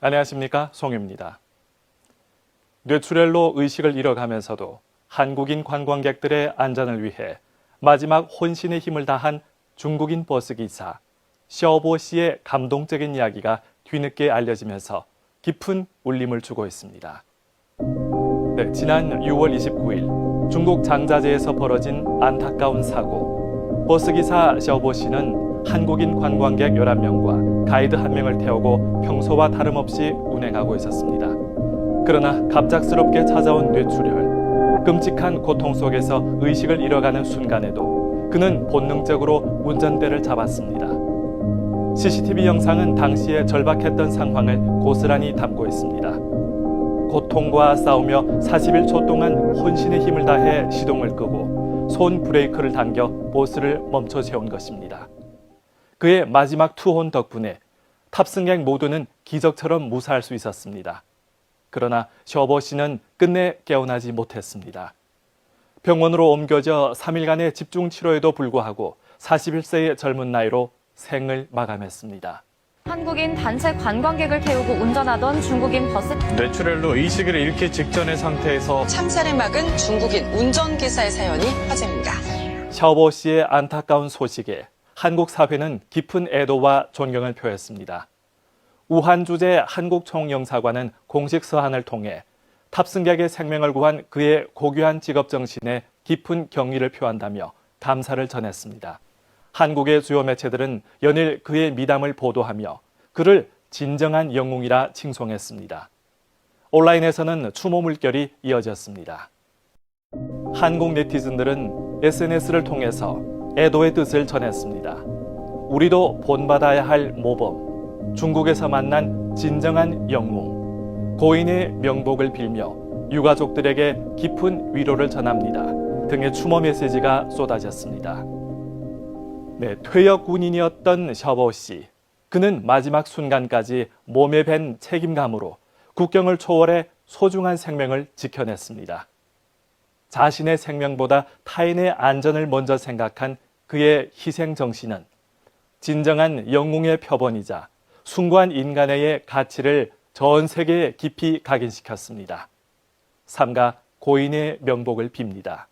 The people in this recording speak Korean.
안녕하십니까 송유입니다. 뇌출혈로 의식을 잃어가면서도 한국인 관광객들의 안전을 위해 마지막 혼신의 힘을 다한 중국인 버스기사 셔보 씨의 감동적인 이야기가 뒤늦게 알려지면서 깊은 울림을 주고 있습니다. 네, 지난 6월 29일 중국 장자제에서 벌어진 안타까운 사고. 버스기사 셔보 씨는 한국인 관광객 11명과 가이드 1명을 태우고 평소와 다름없이 운행하고 있었습니다. 그러나 갑작스럽게 찾아온 뇌출혈. 끔찍한 고통 속에서 의식을 잃어가는 순간에도 그는 본능적으로 운전대를 잡았습니다. CCTV 영상은 당시의 절박했던 상황을 고스란히 담고 있습니다. 고통과 싸우며 41초 동안 혼신의 힘을 다해 시동을 끄고 손 브레이크를 당겨 보스를 멈춰 세운 것입니다. 그의 마지막 투혼 덕분에 탑승객 모두는 기적처럼 무사할 수 있었습니다. 그러나 셔버 씨는 끝내 깨어나지 못했습니다. 병원으로 옮겨져 3일간의 집중 치료에도 불구하고 41세의 젊은 나이로 생을 마감했습니다. 한국인 단체 관광객을 태우고 운전하던 중국인 버스 뇌출혈로 의식을 잃기 직전의 상태에서 참사를 막은 중국인 운전기사의 사연이 화제입니다. 샤오보 씨의 안타까운 소식에 한국 사회는 깊은 애도와 존경을 표했습니다. 우한 주재 한국 총영사관은 공식 서한을 통해 탑승객의 생명을 구한 그의 고귀한 직업 정신에 깊은 경의를 표한다며 감사를 전했습니다. 한국의 주요 매체들은 연일 그의 미담을 보도하며 그를 진정한 영웅이라 칭송했습니다. 온라인에서는 추모 물결이 이어졌습니다. 한국 네티즌들은 SNS를 통해서 애도의 뜻을 전했습니다. 우리도 본받아야 할 모범, 중국에서 만난 진정한 영웅, 고인의 명복을 빌며 유가족들에게 깊은 위로를 전합니다. 등의 추모 메시지가 쏟아졌습니다. 네, 퇴역 군인이었던 셔버 씨. 그는 마지막 순간까지 몸에 밴 책임감으로 국경을 초월해 소중한 생명을 지켜냈습니다. 자신의 생명보다 타인의 안전을 먼저 생각한 그의 희생 정신은 진정한 영웅의 표본이자 숭고한 인간의 가치를 전 세계에 깊이 각인시켰습니다. 삼가 고인의 명복을 빕니다.